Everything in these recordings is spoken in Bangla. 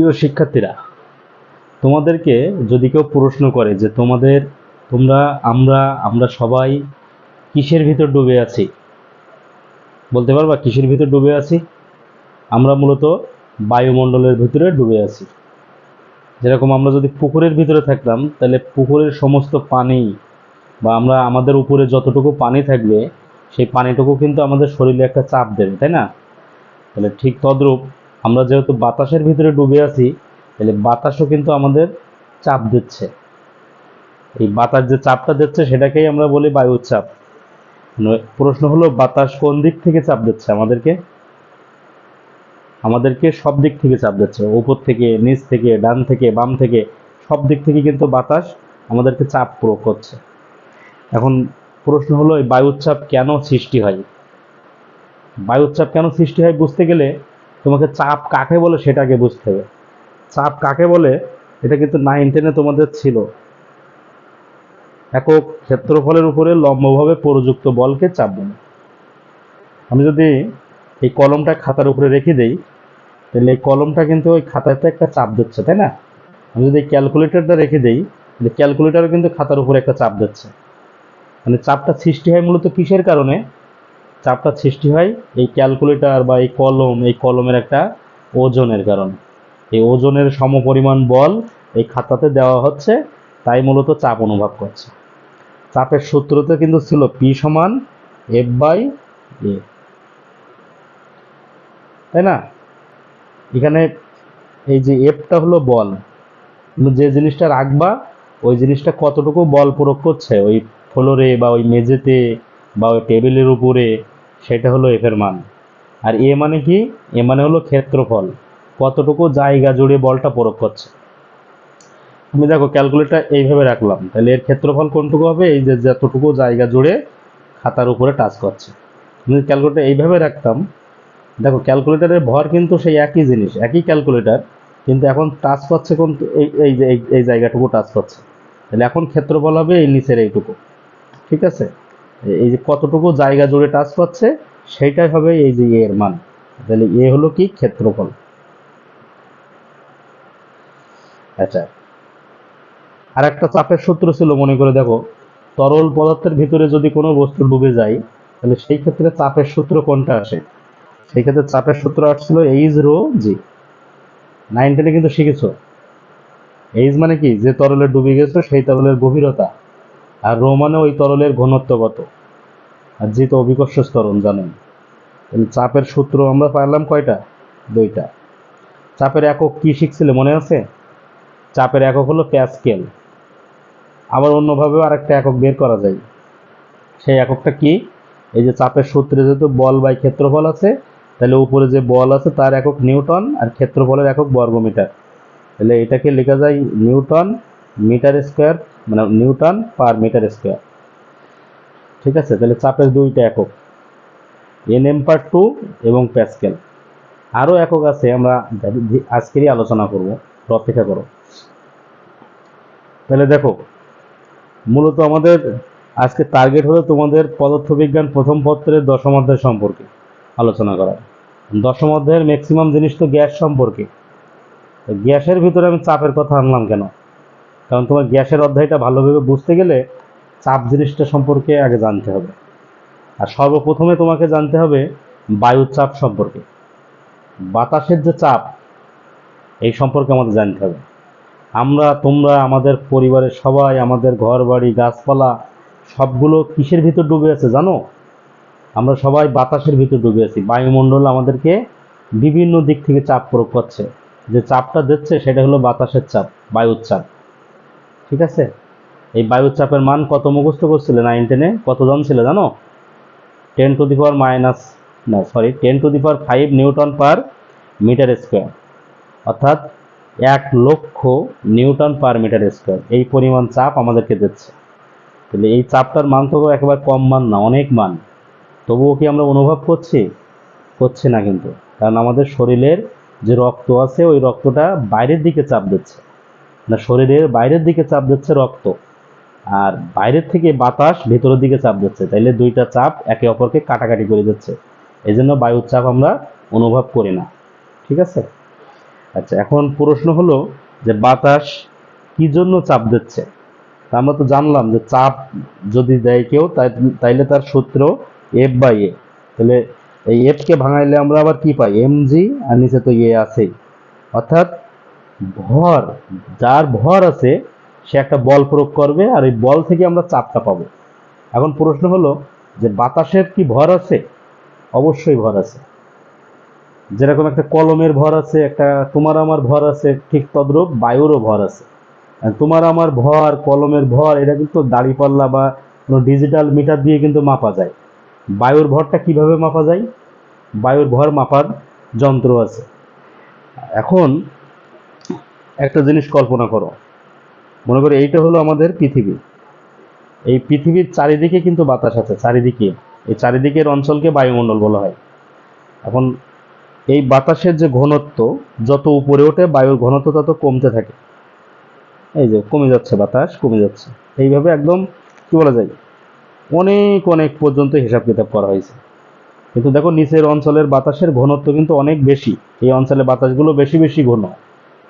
প্রিয় শিক্ষার্থীরা, তোমাদেরকে যদি কেউ প্রশ্ন করে যে তোমাদের, তোমরা, আমরা আমরা সবাই কিসের ভিতর ডুবে আছি? বলতে পারবা কিসের ভিতর ডুবে আছি? আমরা মূলত বায়ুমণ্ডলের ভিতরে ডুবে আছি। যেরকম আমরা যদি পুকুরের ভিতরে থাকতাম, তাহলে পুকুরের সমস্ত পানি বা আমরা আমাদের উপরে যতটুকু পানি থাকবে, সেই পানিটুকু কিন্তু আমাদের শরীরে একটা চাপ দেবে, তাই না? তাহলে ঠিক তদ্রূপ আমরা যেহেতু বাতাসের ভিতরে ডুবে আছি, তাহলে বাতাসও কিন্তু আমাদের চাপ দিচ্ছে। এই বাতাস যে চাপটা দিচ্ছে, সেটাকেই আমরা বলি বায়ুর চাপ। প্রশ্ন হলো, বাতাস কোন দিক থেকে চাপ দিচ্ছে আমাদেরকে? আমাদেরকে সব দিক থেকে চাপ দিচ্ছে। উপর থেকে, নিচ থেকে, ডান থেকে, বাম থেকে, সব দিক থেকে কিন্তু বাতাস আমাদেরকে চাপ প্রয়োগ করছে। এখন প্রশ্ন হলো, এই বায়ুর চাপ কেন সৃষ্টি হয়? বায়ুর চাপ কেন সৃষ্টি হয় বুঝতে গেলে তোমাকে চাপ কাকে বলে সেটাকে বুঝতে হবে। চাপ কাকে বলে, এটা কিন্তু নাইন টেনে তোমাদের ছিল। একক ক্ষেত্রফলের উপরে লম্বভাবে প্রযুক্ত বলকে চাপ বলে আমি যদি এই কলমটা খাতার উপরে রেখে দেই, তাহলে এই কলমটা কিন্তু ওই খাতাতে একটা চাপ দিচ্ছে, তাই না? আমি যদি ক্যালকুলেটরটা রেখে দেই, তাহলে ক্যালকুলেটারও কিন্তু খাতার উপরে একটা চাপ দিচ্ছে। মানে চাপটা সৃষ্টি হয় মূলত কিসের কারণে? চাপটা সৃষ্টি হয় এই ক্যালকুলেটর বা এই কলম, এই কলমের একটা ওজনের কারণে। এই ওজনের সমপরিমাণ বল এই খাতাতে দেওয়া হচ্ছে, তাই মূলত চাপ অনুভব করছে। চাপের সূত্রতে কিন্তু ছিল পি সমান এফ বাই এ তাই না? এখানে এই যে এফটা হলো বল যে জিনিসটা রাখবা, ওই জিনিসটা কতটুকু বল প্রয়োগ করছে? ওই ফ্লোরে বা ওই মেঝেতে বা ওই টেবিলের উপরে সেটা হলো এফের মান। আর এ মানে কি? এ মানে হলো ক্ষেত্রফল। কতটুকু জায়গা জুড়ে বলটা প্রয়োগ করছে? তুমি দেখো ক্যালকুলেটর এইভাবে রাখলাম। তাহলে এর ক্ষেত্রফল কোনটুকু হবে? এই যে যতটুকু জায়গা জুড়ে খাতার উপরে টাচ করছে। আমি ক্যালকুলেটর এইভাবে রাখতাম। দেখো ক্যালকুলেটরের ভর কিন্তু সেই একই জিনিস, একই ক্যালকুলেটর কিন্তু এখন টাচ করছে কোন এই এই জায়গাটুকু টাচ করছে। তাহলে এখন ক্ষেত্রফল হবে এই নিচের এইটুকু। ঠিক আছে? এই যে কতটুকু জায়গা জুড়ে টাচ করছে, সেইটাই হবে এই যে এর মান। তাহলে এ হলো কি? ক্ষেত্রফল। আচ্ছা। আর একটা চাপের সূত্র ছিল, মনে করে দেখো। তরল পদার্থের ভিতরে যদি কোনো বস্তু ডুবে যায়, তাহলে সেই ক্ষেত্রে চাপের সূত্র কোনটা আসে? সেই ক্ষেত্রে চাপের সূত্র আসছিল এইচ রো জি নাইন টেনে কিন্তু শিখেছো। এইচ মানে কি? যে তরলে ডুবে গেছো, সেই তরলের গভীরতা। আর রো মানে ওই তরলের ঘনত্ব কত? আর জি তো অভিকর্ষ স্তরণ, জানেন? চাপের সূত্র আমরা পারলাম কয়টা? দুইটা। চাপের একক কি শিখছিলে, মনে আছে? চাপের একক হলো প্যাসকেল। আবার অন্যভাবেও আরেকটা একক বের করা যায়। সেই এককটা কি? এই যে চাপের সূত্রে যেহেতু বল বাই ক্ষেত্রফল আছে, তাহলে উপরে যে বল আছে তার একক নিউটন আর ক্ষেত্রফলের একক বর্গমিটার। তাহলে এটাকে লেখা যায় নিউটন মিটার স্কোয়ার মানে নিউটন পার মিটার স্কোয়ার। ঠিক আছে? তাহলে চাপের দুইটা একক। এন এম পার টু এবং প্যাসকেল। আরও একক আছে, আমরা আজকেরই আলোচনা করব অপেক্ষা করো। তাহলে দেখো, মূলত আমাদের আজকে টার্গেট হলো তোমাদের পদার্থবিজ্ঞান প্রথম পত্রের দশম অধ্যায় সম্পর্কে আলোচনা করা। দশম অধ্যায়ের ম্যাক্সিমাম জিনিস তো গ্যাস সম্পর্কে। গ্যাসের ভিতরে আমি চাপের কথা আনলাম কেন? কারণ তোমার গ্যাসের অধ্যায়টা ভালোভাবে বুঝতে গেলে চাপ জিনিসটা সম্পর্কে আগে জানতে হবে। আর সর্বপ্রথমে তোমাকে জানতে হবে বায়ুর চাপ সম্পর্কে। বাতাসের যে চাপ, এই সম্পর্কে আমাদের জানতে হবে। আমরা, তোমরা, আমাদের পরিবারের সবাই, আমাদের ঘর বাড়ি গাছপালা, সবগুলো কিসের ভিতর ডুবে আছে জানো? আমরা সবাই বাতাসের ভিতর ডুবে আছি। বায়ুমণ্ডল আমাদেরকে বিভিন্ন দিক থেকে চাপ প্রয়োগ করছে। যে চাপটা দিচ্ছে, সেটা হলো বাতাসের চাপ, বায়ুর চাপ। ঠিক আছে? এই বায়ুর চাপের মান কত মুখস্থ করছিলে? নাইন টেনে কত জন ছিল জানো? Ten to the power minus না sorry ten to the power five newton per metre square অর্থাৎ এক লক্ষ নিউটন পার মিটার স্কোয়ার এই পরিমাণ চাপ আমাদেরকে দিচ্ছে। তাহলে এই চাপটার মান তো একেবারে কম মান না, অনেক মান। তবুও কি আমরা অনুভব করছি? করছি না কিন্তু। কারণ আমাদের শরীরের যে রক্ত আছে, ওই রক্তটা বাইরের দিকে চাপ দিচ্ছে। না, শরীরের বাইরের দিকে চাপ দিচ্ছে রক্ত। আর বাইরের থেকে বাতাস ভেতরের দিকে চাপ দিচ্ছে। তাইলে দুইটা চাপ একে অপরকে কাটাকাটি করে দিচ্ছে। এই জন্য বায়ুর চাপ আমরা অনুভব করি না। ঠিক আছে? আচ্ছা এখন প্রশ্ন হলো যে বাতাস কি জন্য চাপ দিচ্ছে? আমরা তো জানলাম যে চাপ যদি দেয় কেউ, তাই- তাইলে তার সূত্র এফ বাই এ তাহলে এই এফ কে ভাঙাইলে আমরা আবার কি পাই? এম জি আর নিচে তো এ আছেই। অর্থাৎ ভর, যার ভর আছে, সে একটা বল প্রয়োগ করবে, আর এই বল থেকে আমরা চাপটা পাবো। এখন প্রশ্ন হলো যে বাতাসের কি ভর আছে? অবশ্যই ভর আছে। যেরকম একটা কলমের ভর আছে, একটা তোমার আমার ভর আছে, ঠিক তদ্রূপ বায়ুরও ভর আছে। তোমার আমার ভর, কলমের ভর, এটা কিন্তু দাড়িপাল্লা বা কোনো ডিজিটাল মিটার দিয়ে কিন্তু মাপা যায়। বায়ুর ভরটা কীভাবে মাপা যায়? বায়ুর ভর মাপার যন্ত্র আছে। এখন একটা জিনিস কল্পনা করো। মনে করো এইটা হলো আমাদের পৃথিবী। এই পৃথিবীর চারিদিকে কিন্তু বাতাস আছে, চারিদিকে। এই চারিদিকের অঞ্চলকে বায়ুমণ্ডল বলা হয়। এখন এই বাতাসের যে ঘনত্ব, যত উপরে ওঠে বায়ুর ঘনত্ব তত কমতে থাকে। এই যে কমে যাচ্ছে বাতাস, কমে যাচ্ছে। এইভাবে একদম, কি বলা যায়? অনেক অনেক পর্যন্ত হিসাব কিতাব করা হয়েছে। কিন্তু দেখো, নিচের অঞ্চলের বাতাসের ঘনত্ব কিন্তু অনেক বেশি। এই অঞ্চলে বাতাসগুলো বেশি বেশি ঘন।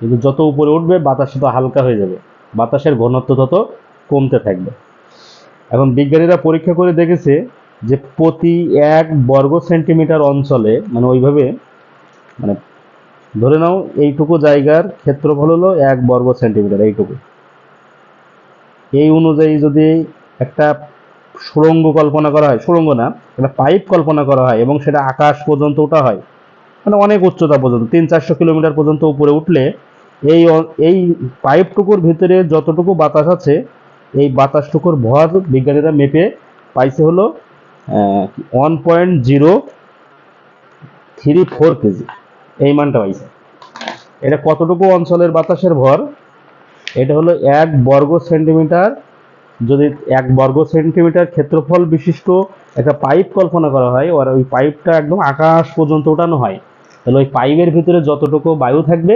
কিন্তু যত উপরে উঠবে, বাতাস তত হালকা হয়ে যাবে। বাতাসের ঘনত্ব তত কমতে থাকবে। এখন বিজ্ঞানীরা পরীক্ষা করে দেখেছে যে প্রতি এক বর্গ সেন্টিমিটার অঞ্চলে মানে ওইভাবে মানে ধরে নাও এইটুকু জায়গার ক্ষেত্রফল হলো এক বর্গ সেন্টিমিটার, এইটুকু। এই অনুযায়ী যদি একটা সুড়ঙ্গ কল্পনা করা হয় সুড়ঙ্গ না, একটা পাইপ কল্পনা করা হয় এবং সেটা আকাশ পর্যন্ত ওঠা হয় মানে অনেক উচ্চতা পর্যন্ত, তিন চারশো কিলোমিটার পর্যন্ত উপরে উঠলে এই এই পাইপটুকুর ভিতরে যতটুকু বাতাস আছে, এই বাতাসটুকুর ভর বিজ্ঞানীরা মেপে পাইছে হলো one point zero three four KG এই মানটা পাইছে। এটা কতটুকু অঞ্চলের বাতাসের ভর? এটা হলো এক বর্গ সেন্টিমিটার। যদি এক বর্গ সেন্টিমিটার ক্ষেত্রফল বিশিষ্ট একটা পাইপ কল্পনা করা হয় আর ওই পাইপটা একদম আকাশ পর্যন্ত ওঠানো হয়। তাহলে ওই পাইপের ভিতরে যতটুকু বায়ু থাকবে,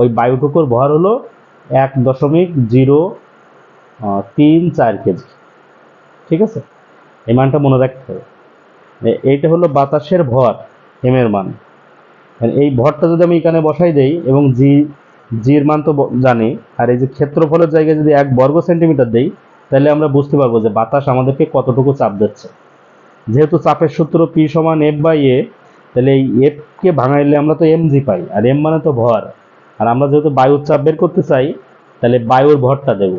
ওই বায়ুটুকুর ভর হলো এক দশমিক জিরো তিন চার কেজি। ঠিক আছে? এই মানটা মনে রাখতে হবে। এইটা হলো বাতাসের ভর এম এর মান আর এই ভরটা যদি আমি এখানে বসাই দেই, এবং জি, জির মান তো জানি, আর এই যে ক্ষেত্রফলের জায়গায় যদি এক বর্গ সেন্টিমিটার দেই, তাহলে আমরা বুঝতে পারব যে বাতাস আমাদেরকে কতটুকু চাপ দিচ্ছে। যেহেতু চাপের সূত্র পি সমান এফ বাই এ তাহলে এই এফ কে ভাঙাইলে আমরা তো এম জি পাই, আর এম মানে তো ভর। আর আমরা যেহেতু বায়ুর চাপ বের করতে চাই, তাহলে বায়ুর ভরটা দেব।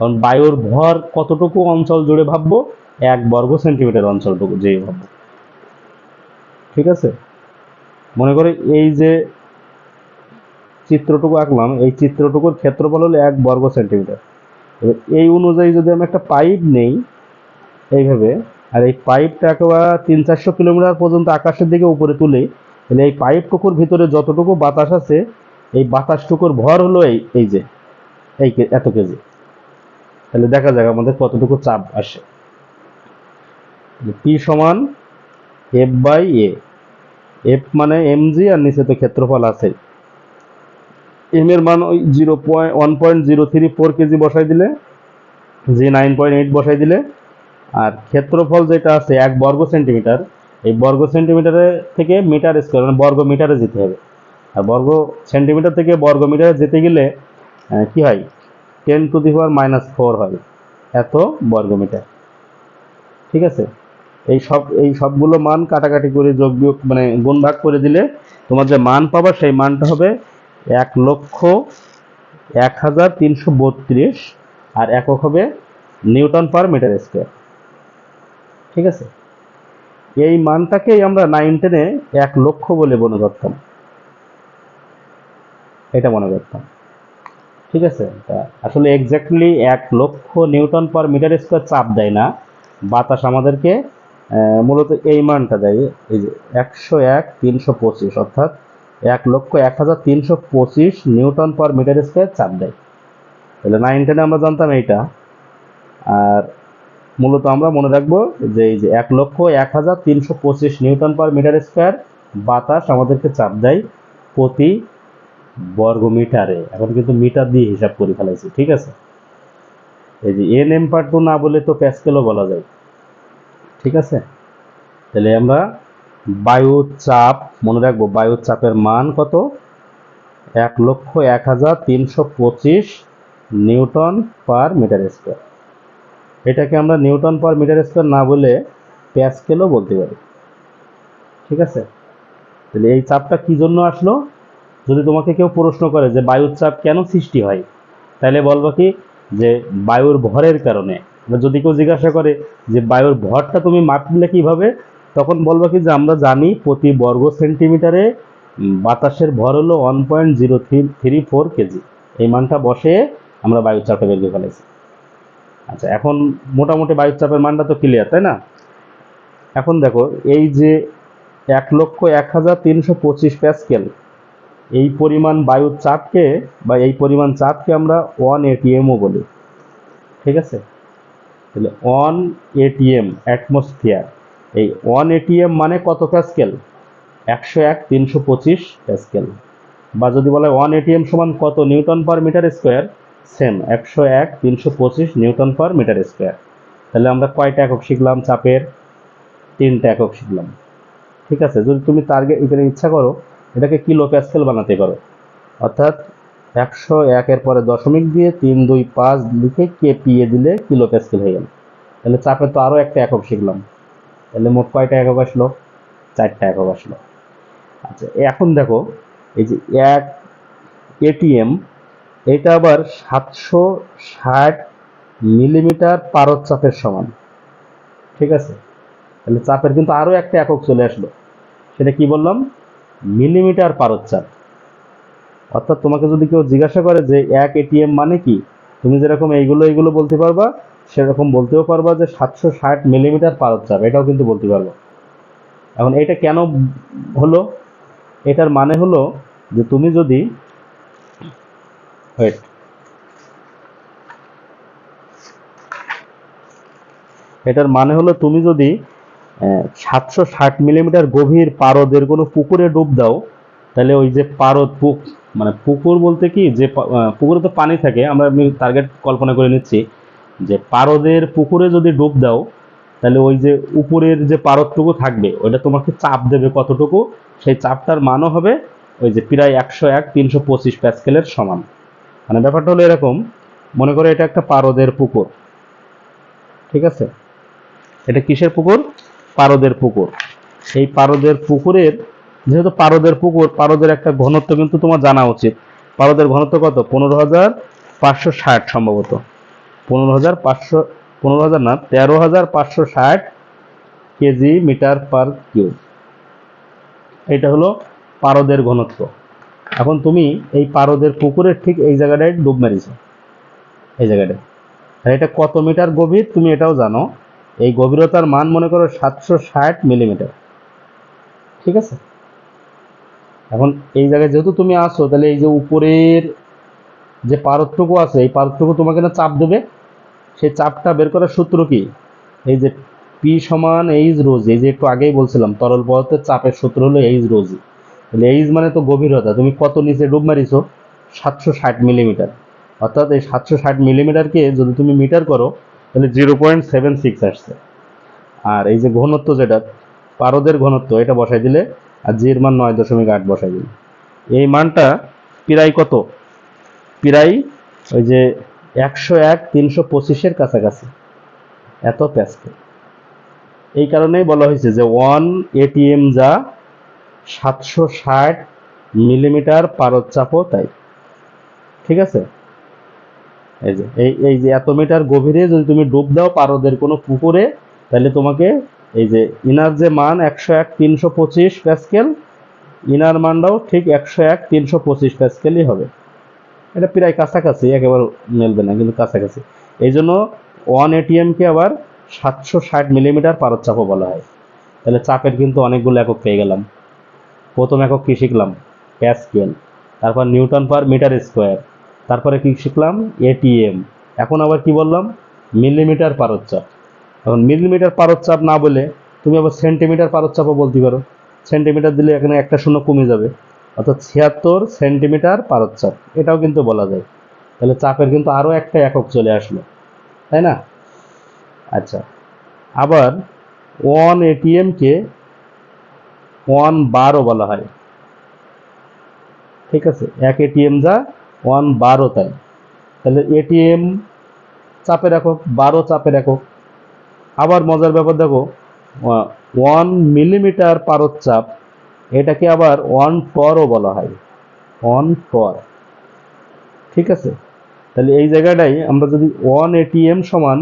কারণ বায়ুর ভর কতটুকু অঞ্চল জুড়ে ভাববো? এক বর্গ সেন্টিমিটার অঞ্চলটুকু যে ভাববো। ঠিক আছে? মনে করে এই যে চিত্রটুকু আঁকলাম, এই চিত্রটুকুর ক্ষেত্রফল হলো এক বর্গ সেন্টিমিটার। এই অনুযায়ী যদি আমি একটা পাইপ নেই, এইভাবে আর এই পাইপটা একেবারে তিন চারশো কিলোমিটার পর্যন্ত আকাশের দিকে উপরে তুলে, তাহলে এই পাইপটুকুর ভিতরে যতটুকু বাতাস আছে, এই বাতাসটুকুর ভর হলো এই এই যে, এই এত কেজি। তাহলে দেখা যাক আমাদের কতটুকু চাপ আসে। পি সমান এফ বাই এ এফ মানে এম জি আর নিচে তো ক্ষেত্রফল আছে। এম এর মান ওই zero point one point zero three four KG বসাই দিলে জি নাইন পয়েন্ট এইট বসাই দিলে আর ক্ষেত্রফল যেটা আছে এক বর্গ সেন্টিমিটার, এই বর্গ সেন্টিমিটারে থেকে মিটার স্কোয়ার মানে বর্গ মিটারে যেতে হবে। আর বর্গ সেন্টিমিটার থেকে বর্গ মিটারে যেতে গেলে কি হয়? Ten to the power minus four হয় এত বর্গ মিটার। ঠিক আছে? এই সব, এই সবগুলো মান কাটাকাটি করে যোগ বিয়োগ মানে গুণ ভাগ করে দিলে তোমার যে মান পাবা সেই মানটা হবে এক লক্ষ এক হাজার তিনশো বত্রিশ, আর একক হবে নিউটন পার মিটার স্কোয়ার। ঠিক আছে? এই মানটাকেই আমরা নাইন টেনে এক লক্ষ বলে মনে করতাম। এটা মনে করতাম। ঠিক আছে? আসলে এক্স্যাক্টলি এক লক্ষ নিউটন পার মিটার স্কোয়ার চাপ দেয় না। বাতাস আমাদেরকে মূলত এই মানটা দেয়। এই যে একশো এক তিনশো পঁচিশ, অর্থাৎ এক লক্ষ এক হাজার তিনশো পঁচিশ নিউটন পার মিটার স্কোয়ার চাপ দেয়। তাহলে নাইন টেনে আমরা জানতাম এইটা। আর মূলত আমরা মনে রাখব যে এই যে এক লক্ষ এক হাজার তিনশো পঁচিশ নিউটন পার মিটার স্কোয়ার বাতাস আমাদেরকে চাপ দেয় প্রতি বর্গ মিটারে। এখন কিন্তু মিটার দিয়ে হিসাব করে ফেলাইছি, ঠিক আছে? এই যে এন এম পার টু না বলে তো প্যাসকেলও বলা যায়, ঠিক আছে? তাহলে আমরা বায়ু চাপ মনে রাখব বায়ু চাপের মান কত? এক লক্ষ এক হাজার তিনশো পঁচিশ নিউটন পার মিটার স্কোয়ার। এটাকে আমরা নিউটন পার মিটার স্কোয়ার না বলে প্যাসকেলও বলতে পারি। ঠিক আছে? তাহলে এই চাপটা কি জন্য আসলো? যদি তোমাকে কেউ প্রশ্ন করে যে বায়ুর চাপ কেন সৃষ্টি হয়, তাহলে বলব কি যে বায়ুর ভরের কারণে। যদি কেউ জিজ্ঞাসা করে যে বায়ুর ভরটা তুমি মাপলে কীভাবে, তখন বলব কি যে আমরা জানি প্রতি বর্গ সেন্টিমিটারে বাতাসের ভর হলো one point zero three three four KG. এই মানটা বসে আমরা বায়ুর চাপটা বের করে ফেলেছি। আচ্ছা এখন মোটামুটি বায়ুর চাপের মানটা তো ক্লিয়ার তাই না? এখন দেখো, এই যে এক লক্ষ এক হাজার তিনশো পঁচিশ প্যাসকেল, এই পরিমাণ বায়ুর চাপকে বা এই পরিমাণ চাপকে আমরা ওয়ান এটিএমও বলি, ঠিক আছে? তাহলে ওয়ান এটিএম অ্যাটমসফিয়ার, এই ওয়ান এটিএম মানে কত প্যাসকেল? একশো এক তিনশো পঁচিশ প্যাসকেল, বা যদি বলা হয় ওয়ান এটিএম সমান কত newton per metre square same, একশো এক, তিনশো পঁচিশ নিউটন পার মিটার স্কোয়ার। তাহলে আমরা কয়টা একক শিখলাম চাপের? তিনটা একক শিখলাম। ঠিক আছে, যদি তুমি টার্গেট এখানে ইচ্ছা করো, এটাকে কিলো প্যাসকেল বানাতে পারো। অর্থাৎ একশো একের পরে দশমিক দিয়ে তিন, দুই, পাঁচ লিখে কেপিএ দিলে কিলো প্যাসকেল হয়ে গেল। তাহলে চাপের তো আরও একটা একক শিখলাম। তাহলে মোট কয়টা একক আসলো? চারটা একক আসলো। আচ্ছা এখন দেখো, এই যে এক এটিএম এটা আবার সাতশো ষাট মিলিমিটার পারদ চাপের সমান। ঠিক আছে? তাহলে চাপের কিন্তু আরও একটা একক চলে আসলো। সেটা কি বললাম? মিলিমিটার পারদ চাপ। অর্থাৎ তোমাকে যদি কেউ জিজ্ঞাসা করে যে এক এটিএম মানে কি, তুমি যেরকম এইগুলো এইগুলো বলতে পারবা, সেরকম বলতেও পারবা যে সাতশো ষাট মিলিমিটার পারদ চাপ, এটাও কিন্তু বলতে পারব। এখন এটা কেন হলো? এটার মানে হলো যে তুমি যদি ওয়েট এটার মানে হলো তুমি যদি সাতশো ষাট মিলিমিটার গভীর পারদের কোনো পুকুরে ডুব দাও, তাহলে ওই যে পারদ পুক মানে পুকুর বলতে কি, যে পুকুরে তো পানি থাকে, আমরা টার্গেট কল্পনা করে নিচ্ছি, যে পারদের পুকুরে যদি ডুব দাও, তাহলে ওই যে উপরের যে পারদটুকু থাকবে, ওইটা তোমাকে চাপ দেবে কতটুকু? সেই চাপটার মানও হবে ওই যে প্রায় একশো এক, তিনশো পঁচিশ প্যাসকেলের সমান। মানে ব্যাপারটা হলো এরকম, মনে করো এটা একটা পারদের পুকুর, ঠিক আছে? এটা কিসের পুকুর? পারদের পুকুর। এই পারদের পুকুরের, যেহেতু পারদের পুকুর, পারদের একটা ঘনত্ব কিন্তু তোমার জানা উচিত। পারদের ঘনত্ব কত? পনেরো হাজার পাঁচশো ষাট সম্ভবত। পনেরো হাজার পাঁচশো, পনেরো হাজার না, তেরো হাজার পাঁচশো ষাট কেজি মিটার পার কিউব। এটা হলো পারদের ঘনত্ব। এখন তুমি এই পারদের পুকুরের ঠিক এই জায়গাটায় ডুব মেরেছো। এই জায়গাটায়। আর এটা কত মিটার গভীর তুমি এটাও জানো। এই গভীরতার মান মনে করো সাতশো ষাট মিলিমিটার। ঠিক আছে? এখন এই জায়গায় যেহেতু তুমি আসো তাহলে এই যে উপরের যে পারদটুকু আছে, এই পারদটুকু তোমাকে না চাপ দেবে? সেই চাপটা বের করার সূত্র কি? এই যে পি সমান এইচ রোজি, এই যে একটু আগেই বলছিলাম, তরল পদার্থের চাপের সূত্র হলো এইচ রোজি। তাহলে এইচ মানে তো গভীরতা। তুমি কত নিচে ডুব মারিছো? সাতশো ষাট মিলিমিটার। অর্থাৎ এই সাতশো ষাট মিলিমিটারকে যদি তুমি মিটার করো, তাহলে জিরো পয়েন্ট সেভেন সিক্স আসছে। আর এই যে ঘনত্ব যেটা, পারদের ঘনত্ব, এটা বসাই দিলে আর জির মান নয় দশমিক আট বসাই দিলে। এই মানটা প্রায় কত? প্রায় ওই যে একশো এক তিনশো পঁচিশের কাছাকাছি। এত প্যাসকেল এই কারণেই বলা হয়েছে যে ওয়ান এটিএম যা সাতশো ষাট মিলিমিটার পারদ তাই। ঠিক আছে? এই যে, এই এই যে এত মিটার গভীরে যদি তুমি ডুব দাও পারদের কোনো পুকুরে, তাহলে তোমাকে এই যে ইনার যে মান একশো এক তিনশো পঁচিশ প্যাসকেল, ইনার মানটাও ঠিক একশো এক তিনশো পঁচিশ প্যাসকেলই হবে। এটা প্রায় কাছাকাছি, একেবারে মেলবে না, কিন্তু কাছাকাছি। এই জন্য ওয়ান এটিএমকে আবার সাতশো ষাট মিলিমিটার পারদ চাপও বলা হয়। তাহলে চাপের কিন্তু অনেকগুলো একক পেয়ে গেলাম। প্রথম একক কি শিখলাম? প্যাসকেল। তারপর নিউটন পার মিটার স্কোয়ার। তারপরে কি শিখলাম? এটিএম। এখন আবার কি বললাম? মিলিমিটার পারদচাপ এখন মিলিমিটার পারদচাপ না বলে তুমি আবার সেন্টিমিটার পারদচাপও বলতে পারো। সেন্টিমিটার দিলে এখানে একটা শূন্য কমে যাবে। অর্থাৎ ছিয়াত্তর সেন্টিমিটার পারদচাপ এটাও কিন্তু বলা যায়। তাহলে চাপের কিন্তু আরও একটা একক চলে আসলো। তাই না? আচ্ছা। আবার ওয়ান এটিএমকে ওয়ান বারও বলা হয়। ঠিক আছে? এক এটিএম যা, ওয়ান বারো তাই। তাহলে এটিএম চাপে একক বারো চাপে একক আবার মজার ব্যাপার দেখো ওয়ান মিলিমিটার পারদ চাপ, এটাকে আবার ওয়ান টরও বলা হয়। One torr. ঠিক আছে? তাহলে এই জায়গাটাই আমরা যদি ওয়ান এটিএম সমান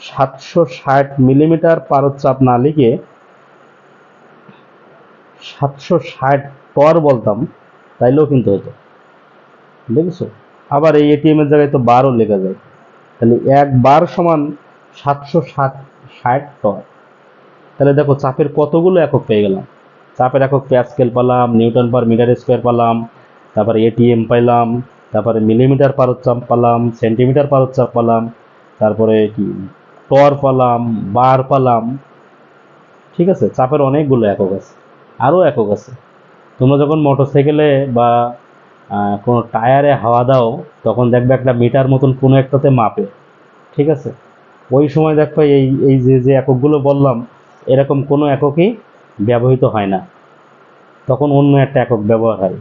সাতশো ষাট মিলিমিটার পারদ চাপ না লিখে সাতশো ষাট টর বলতাম, তাইলেও কিন্তু হতো দেখেছ? আবার এই এটিএম এর জায়গায় তো বারও লেখা যায়। তাহলে এক বার সমান সাতশো ষাট ষাট টর তাহলে দেখো, চাপের কতগুলো একক পেয়ে গেলাম। চাপের একক প্যাসকেল পেলাম, নিউটন পার মিটার স্কোয়ার পেলাম, তারপরে এটিএম পাইলাম, তারপরে মিলিমিটার পারোচ্চাপ পেলাম, সেন্টিমিটার পারোচ্চাপ পেলাম, তারপরে কি, টর পেলাম, বার পেলাম। ঠিক আছে? চাপের অনেকগুলো একক আছে। আরও একক আছে। তোমরা যখন মোটরসাইকেলে বা কোনো টায়ারে হাওয়া দাও, তখন দেখবে একটা মিটার মতন কোনো একটাতে মাপে। ঠিক আছে? ওই সময় দেখবে এই এই যে যে এককগুলো বললাম, এরকম কোনো এককই ব্যবহৃত হয় না। তখন অন্য একটা একক ব্যবহার হয়।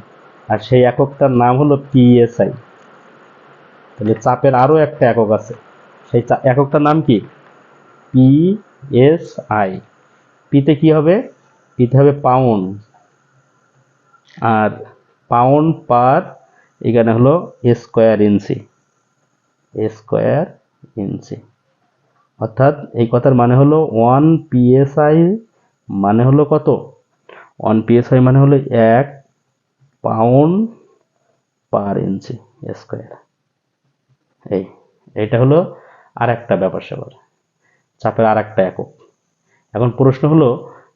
আর সেই এককটার নাম হলো পিএসআই তাহলে চাপের আরও একটা একক আছে। সেই এককটার নাম কি? পিএসআই পিতে কি হবে? পিতে হবে পাউন্ড আর পাউন্ড পার এখানে হলো স্কোয়ার ইঞ্চি স্কোয়ার ইঞ্চি অর্থাৎ এই কথার মানে হলো ওয়ান পিএসআই মানে হলো কত? ওয়ান পিএসআই মানে হলো এক পাউন্ড পার ইঞ্চি স্কোয়ার এই, এইটা হলো আর একটা ব্যাপার স্যাপার। চাপের আর একটা একক। এখন প্রশ্ন হলো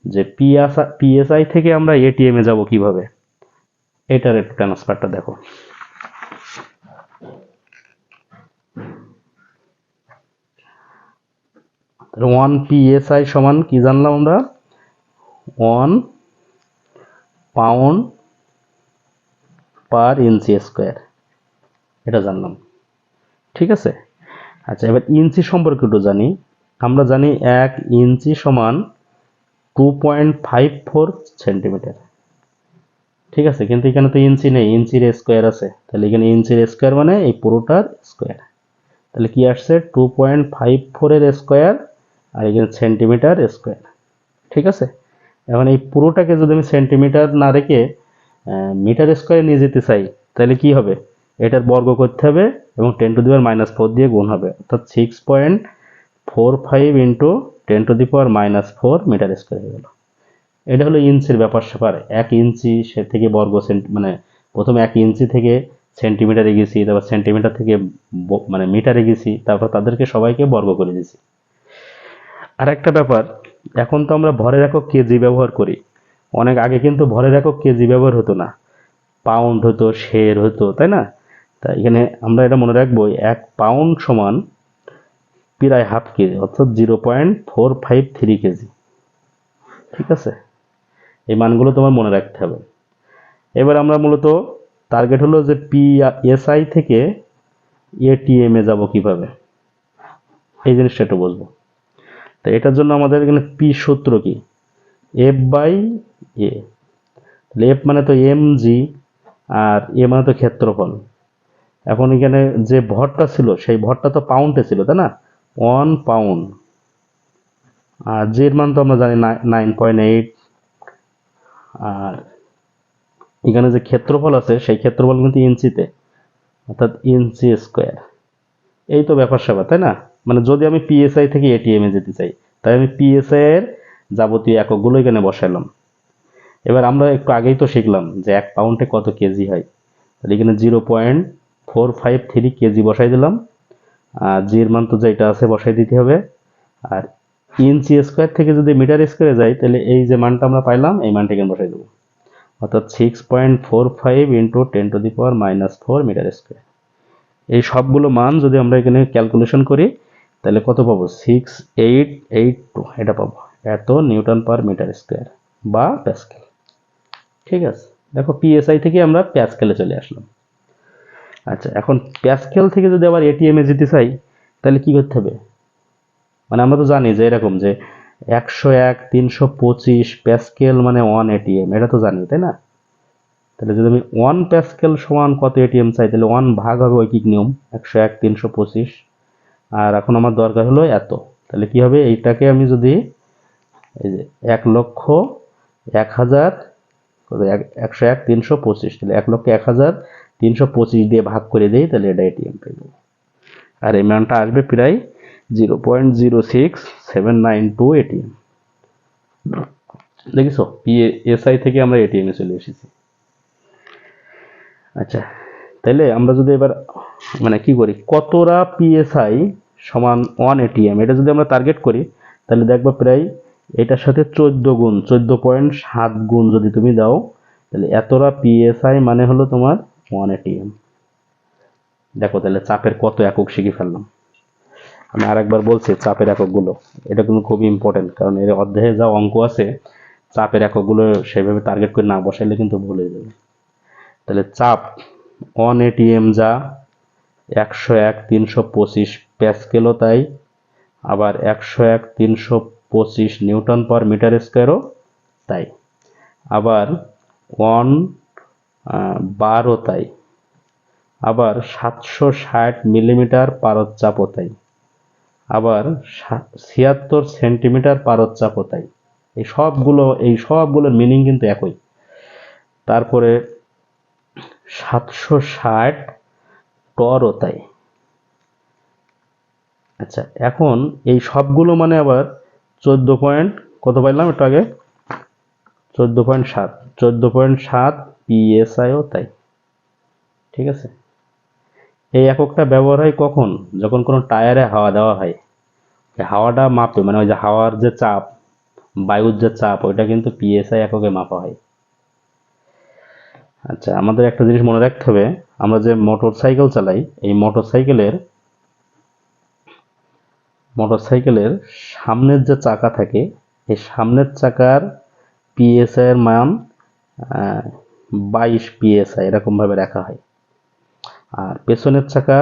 যে পিএসআই পিএসআই থেকে আমরা এটিএম এ যাব কীভাবে? এটার একটু ট্রান্সফারটা দেখো। ওয়ান পিএসআই সমান কি জানলাম আমরা? One pound per inch square এটা জানলাম। ঠিক আছে? আচ্ছা এবার ইঞ্চি সম্পর্কে একটু জানি। আমরা জানি এক ইঞ্চি সমান two point five four centimetre ঠিক আছে, কিন্তু এখানে তো ইঞ্চি নেই, ইঞ্চির স্কোয়ার আছে। তাহলে এখানে ইঞ্চির স্কোয়ার মানে এই পুরোটার স্কোয়ার তাহলে কি আসছে? টু পয়েন্ট ফাইভ ফোরের স্কোয়ার আর এখানে সেন্টিমিটার স্কোয়ার ঠিক আছে? এখন এই পুরোটাকে যদি আমি সেন্টিমিটার না রেখে মিটার স্কোয়ারে নিয়ে যেতে চাই, তাহলে কি হবে? এটার বর্গ করতে হবে এবং ten to the power minus four দিয়ে গুণ হবে। অর্থাৎ six point four five into ten to the power minus four metre square হয়ে গেল। এটা হলো ইঞ্চির ব্যাপার স্যাপার। এক ইঞ্চি সে থেকে বর্গ সেন্ট মানে প্রথমে এক ইঞ্চি থেকে সেন্টিমিটারে গেছি তারপর সেন্টিমিটার থেকে মানে মিটারে গেছি তারপর তাদেরকে সবাইকে বর্গ করে দিয়েছি। আর একটা ব্যাপার, এখন তো আমরা ভরের একক কেজি ব্যবহার করি। অনেক আগে কিন্তু ভরের একক কেজি ব্যবহার হতো না। পাউন্ড হতো শের হতো, তাই না? তা এখানে আমরা এটা মনে রাখব, এক পাউন্ড সমান প্রায় হাফ কেজি, অর্থাৎ zero point four five three KG. ঠিক আছে? এই মানগুলো তোমার মনে রাখতে হবে। এবার আমরা মূলত টার্গেট হলো যে পি এসআই থেকে এটিএম এ যাব কীভাবে? এই জিনিসটা একটু বুঝব। তো এটার জন্য আমাদের এখানে পি সূত্র কি? এফ বাই এ তাহলে এফ মানে তো এম জি আর এ মানে তো ক্ষেত্রফল। এখন এখানে যে ভরটা ছিল, সেই ভরটা তো পাউন্ডে ছিল, তাই না? One pound. আর জির মান তো আমরা জানি নাইন পয়েন্ট এইট। আর এখানে যে ক্ষেত্রফল আছে, সেই ক্ষেত্রফল কিন্তু ইঞ্চিতে, অর্থাৎ ইঞ্চি স্কোয়ার। এই তো ব্যাপার স্যাপার, তাই না? মানে যদি আমি পিএসআই থেকে এটিএম যেতে চাই তাই আমি পিএসআই এর যাবতীয় এককগুলো এখানে বসাইলাম। এবার আমরা একটু আগেই তো শিখলাম যে এক পাউন্ডে কত কেজি হয়। তাহলে এখানে zero point four five three KG বসাই দিলাম। আর জির মান তো যেটা আছে বসাই দিতে হবে। আর ইঞ্চি স্কোয়ার থেকে যদি মিটার স্কোয়ারে যাই, তাহলে এই যে মানটা আমরা পাইলাম, এই মানটা এখানে বসাই দেবো। অর্থাৎ six point four five into ten to the power minus four metre square এই সবগুলো মান যদি আমরা এখানে ক্যালকুলেশন করি, তাহলে কত পাবো? সিক্স এইট এইট টু এটা পাবো। এত নিউটন পার মিটার স্কোয়ার বা প্যাসকেল। ঠিক আছে? দেখো পিএসআই থেকে আমরা প্যাসকেলে চলে আসলাম। আচ্ছা এখন প্যাসকেল থেকে যদি আবার এটিএম যেতে চাই, তাহলে কি করতে হবে? মানে আমরা তো জানি যে এরকম যে একশো এক, তিনশো পঁচিশ প্যাসকেল মানে ওয়ান এটিএম এটা তো জানি, তাই না? তাহলে যদি আমি ওয়ান প্যাসকেল সমান কত এটিএম চাই, তাহলে ওয়ান ভাগ হবে ঐকিক নিয়ম, একশো এক, তিনশো পঁচিশ। আর এখন আমার দরকার হলো এত। তাহলে কি হবে? এইটাকে আমি যদি এই যে এক লক্ষ এক হাজার এক, একশো এক, তিনশো পঁচিশ, তাহলে এক লক্ষ এক হাজার তিনশো পঁচিশ দিয়ে ভাগ করে দেই, তাহলে এটা এটিএম পেয়ে যাব আর মানটা আসবে প্রায় zero point zero six seven nine two ATM দেখিছো? পিএসআই থেকে আমরা এটিএমে চলে এসেছি। আচ্ছা তাহলে আমরা যদি এবার মানে কি করি? কতটা পিএসআই সমান ওয়ান এটিএম এটা যদি আমরা টার্গেট করি, তাহলে দেখবা প্রায় এটার সাথে চোদ্দ গুণ, চোদ্দ পয়েন্ট সাত গুণ যদি তুমি দাও, তাহলে এতটা পিএসআই মানে হলো তোমার ওয়ান এটিএম দেখো তাহলে চাপের কত একক শিখে ফেললাম। আমি আরেকবার বলছি, চাপের এককগুলো। এটা কিন্তু খুবই ইম্পর্টেন্ট কারণ এর অধ্যায়ে যা অঙ্ক আছে, চাপের এককগুলো সেভাবে টার্গেট করে না বসাইলে কিন্তু ভুল যাবে। তাহলে চাপ অন এটিএম যা একশো এক তিনশো পঁচিশ প্যাসকেলও তাই, আবার একশো এক তিনশো পঁচিশ নিউটন পার মিটার স্কোয়ারও তাই। আবার ওয়ান বারও তাই আবার সাতশো ষাট মিলিমিটার পারচ্চাপও তাই আবার ছিয়াত্তর সেন্টিমিটার পারচ্চাপও তাই এই সবগুলো, এই সবগুলোর মিনিং কিন্তু একই। তারপরে সাতশো ষাট টরও তাই আচ্ছা এখন এই সবগুলো মানে আবার চোদ্দ পয়েন্ট, কত পাইলাম একটু আগে? চোদ্দ পয়েন্ট সাত। চোদ্দ পয়েন্ট সাত পিএসআইও তাই। ঠিক আছে? এই এককটা ব্যবহার হয় কখন? যখন কোনো টায়ারে হাওয়া দেওয়া হয়। হাওয়াটা মাপে মানে ওই যে হাওয়ার যে চাপ, বায়ুর যে চাপ, ওইটা কিন্তু পিএসআই এককে মাপা হয়। আচ্ছা আমাদের একটা জিনিস মনে রাখতে হবে। আমরা যে মোটর সাইকেল চালাই, এই মোটর সাইকেলের মোটর সাইকেলের সামনের যে চাকা থাকে, এই সামনের চাকার পিএসআই এর মান বাইশ পিএসআই এরকমভাবে রাখা হয়। আর পেছনের চাকা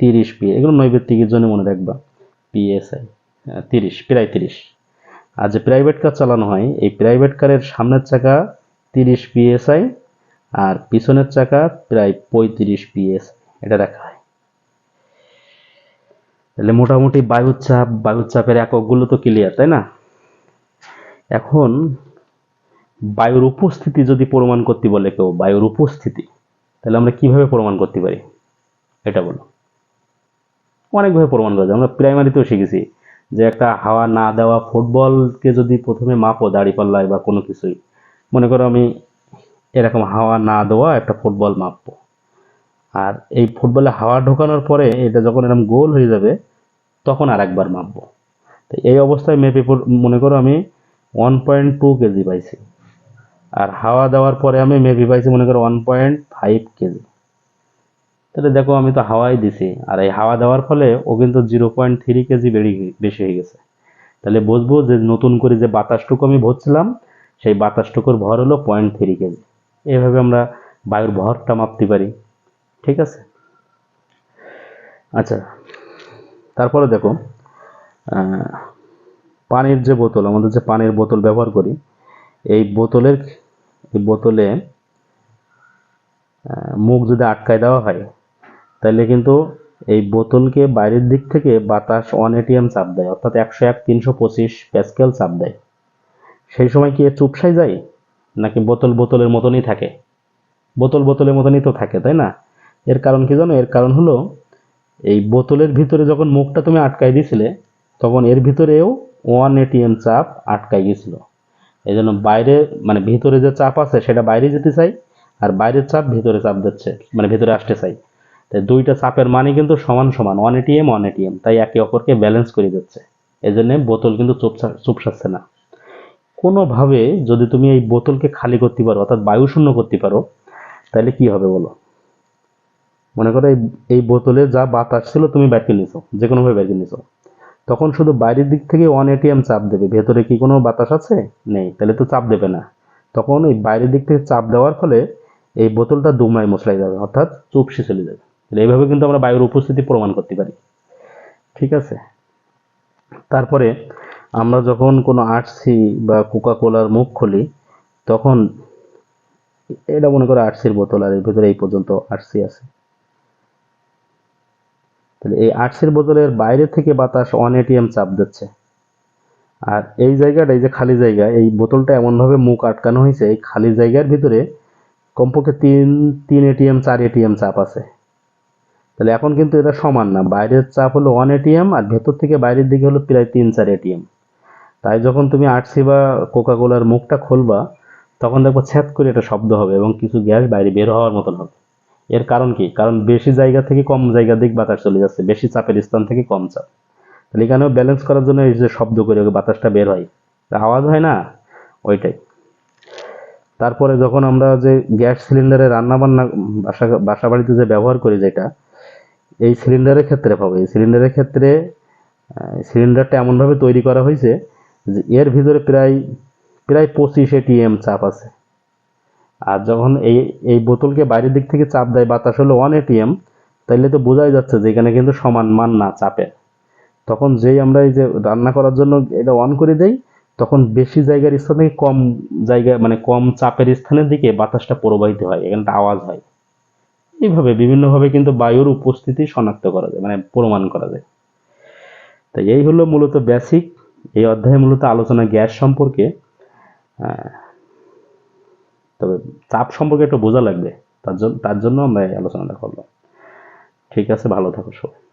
তিরিশ পি, এগুলো নৈবেত্তিকের জন্য মনে রাখবা, পিএসআই তিরিশ, প্রায় তিরিশ। আর যে প্রাইভেট কার চালানো হয়, এই প্রাইভেট কারের সামনের চাকা তিরিশ পিএসআই আর পিছনের চাকা প্রায় পঁয়ত্রিশ পিএস, এটা রাখা হয়। তাহলে মোটামুটি বায়ুর চাপ বায়ুর চাপের এককগুলো তো ক্লিয়ার তাই না? এখন বায়ুর উপস্থিতি যদি প্রমাণ করতে বলে কেউ, বায়ুর উপস্থিতি, তাহলে আমরা কীভাবে প্রমাণ করতে পারি? এটা বলো। অনেকভাবে প্রমাণ করা যায়। আমরা প্রাইমারিতেও শিখেছি যে একটা হাওয়া না দেওয়া ফুটবলকে যদি প্রথমে মাপো দাড়িপাল্লায় বা কোনো কিছুই, মনে করো আমি এরকম হাওয়া না দেওয়া একটা ফুটবল মাপবো। আর এই ফুটবলে হাওয়া ঢোকানোর পরে এটা যখন এরকম গোল হয়ে যাবে, তখন আর একবার মাপবো। তো এই অবস্থায় মেপে মনে করো আমি ওয়ান পয়েন্ট টু কেজি পাইছি। আর হাওয়া দেওয়ার পরে আমি মেপি পাইছি মনে করো ওয়ান পয়েন্ট ফাইভ কেজি। তাহলে দেখো আমি তো হাওয়াই দিছি, আর এই হাওয়া দেওয়ার ফলে ও কিন্তু জিরো পয়েন্ট থ্রি কেজি বেড়ে বেশি হয়ে গেছে। তাহলে বুঝব যে নতুন করে যে বাতাসটুকু আমি ভরছিলাম, সেই বাতাসটুকুর ভর হলো পয়েন্ট থ্রি কেজি। এভাবে আমরা বায়ুর ভরটা মাপতে পারি। ঠিক আছে? আচ্ছা তারপরে দেখো পানির যে বোতল, আমাদের যে পানির বোতল ব্যবহার করি, এই বোতলের বোতলে মুখ যদি আটকায় দেওয়া হয়, তাহলে কিন্তু এই বোতলকে বাইরের দিক থেকে বাতাস ওয়ান এটিএম চাপ দেয়, অর্থাৎ একশো এক, তিনশো পঁচিশ প্যাসকেল চাপ দেয়। সেই সময় কি চুপসাই যায়? নাকি বোতল বোতলের মতনই থাকে? বোতল বোতলের মতনই তো থাকে, তাই না? এর কারণ কি জানো? এর কারণ হলো, এই বোতলের ভিতরে যখন মুখটা তুমি আটকাই দিছিলে, তখন এর ভিতরেও ওয়ান এটিএম চাপ আটকাই গেছিল এই জন্য বাইরে মানে ভিতরে যে চাপ আছে সেটা বাইরে যেতে চাই, আর বাইরের চাপ ভিতরে চাপ দিচ্ছে মানে ভিতরে আসতে চাই। তাই দুইটা চাপের মানে কিন্তু সমান সমান ওয়ান এটিএম ওয়ান এটিএম তাই একে অপরকে ব্যালেন্স করে দিচ্ছে। এই জন্য বোতল কিন্তু চুপসা চুপসাচ্ছে না। কোনোভাবে যদি তুমি এই বোতলকে খালি করতে পারো, অর্থাৎ বায়ু শূন্য করতে পারো, তাহলে কি হবে বলো? মনে করো এই এই বোতলে যা বাতাস ছিল তুমি ব্যাটকে নিছো যে কোনোভাবে ব্যাটকে নিছো। তখন শুধু বাইরের দিক থেকে ওয়ান এটিএম চাপ দেবে। ভেতরে কি কোনো বাতাস আছে? নেই, তাহলে তো চাপ দেবে না। তখন এই বাইরের দিক থেকে চাপ দেওয়ার ফলে এই বোতলটা দুমড়ায় মশলাই যাবে, অর্থাৎ চুপসে চলে যাবে। তাহলে এইভাবে কিন্তু আমরা বায়ুর উপস্থিতি প্রমাণ করতে পারি। ঠিক আছে? তারপরে আমরা যখন কোনো আরসি বা কোকা কোলার মুখ খুলি, তখন এটা মনে করো আরসির বোতল, আর এর ভিতরে এই পর্যন্ত আরসি আছে। তাহলে এই আরসির বোতলের বাইরে থেকে বাতাস ওয়ান এটিএম চাপ দিচ্ছে। আর এই জায়গাটা, এই যে খালি জায়গা, এই বোতলটা এমনভাবে মুখ আটকানো হয়েছে, এই খালি জায়গার ভিতরে কমপক্ষে তিন তিন এটিএম চার এটিএম চাপ আছে। তাহলে এখন কিন্তু এটা সমান না। বাইরের চাপ হলো ওয়ান এটিএম আর ভেতর থেকে বাইরের দিকে হলো প্রায় তিন, চার এটিএম তাই যখন তুমি আরসি বা কোকাকোলার মুখটা খুলবা, তখন দেখব ছ্যাদ করে একটা শব্দ হবে এবং কিছু গ্যাস বাইরে বের হওয়ার মতন হবে। এর কারণ কি? কারণ বেশি জায়গা থেকে কম জায়গা দিক বাতাস চলে যাচ্ছে, বেশি চাপের স্থান থেকে কম চাপ। তাহলে এখানেও ব্যালেন্স করার জন্য এই যে শব্দ করে বাতাসটা বের হয়। আওয়াজ হয় না? ওইটাই। তারপরে যখন আমরা যে গ্যাস সিলিন্ডারে রান্না বান্না বাসা বাসা বাড়িতে যে ব্যবহার করি যেটা, এই সিলিন্ডারের ক্ষেত্রে পাবো। এই সিলিন্ডারের ক্ষেত্রে সিলিন্ডারটা এমনভাবে তৈরি করা হয়েছে যে এর ভিতরে প্রায় প্রায় পঁচিশ এটিএম চাপ আছে। আর যখন এই এই বোতলকে বাইরের দিক থেকে চাপ দেয় বাতাস হলো ওয়ান এটিএম তাইলে তো বোঝাই যাচ্ছে যে এখানে কিন্তু সমান মান না চাপের তখন যেই আমরা এই যে রান্না করার জন্য এটা অন করে দেই, তখন বেশি জায়গার স্থান থেকে কম জায়গা মানে কম চাপের স্থানের দিকে বাতাসটা প্রবাহিত হয় এখানটা আওয়াজ হয়। এইভাবে বিভিন্নভাবে কিন্তু বায়ুর উপস্থিতি শনাক্ত করা যায় মানে প্রমাণ করা যায়। তো এই হলো মূলত বেসিক এই অধ্যায়ে মূলত আলোচনা গ্যাস সম্পর্কে। তবে চাপ সম্পর্কে একটু বোঝা লাগবে। তার জন্য তার জন্য আমরা এই আলোচনাটা করলাম। ঠিক আছে, ভালো থাকো সবাই।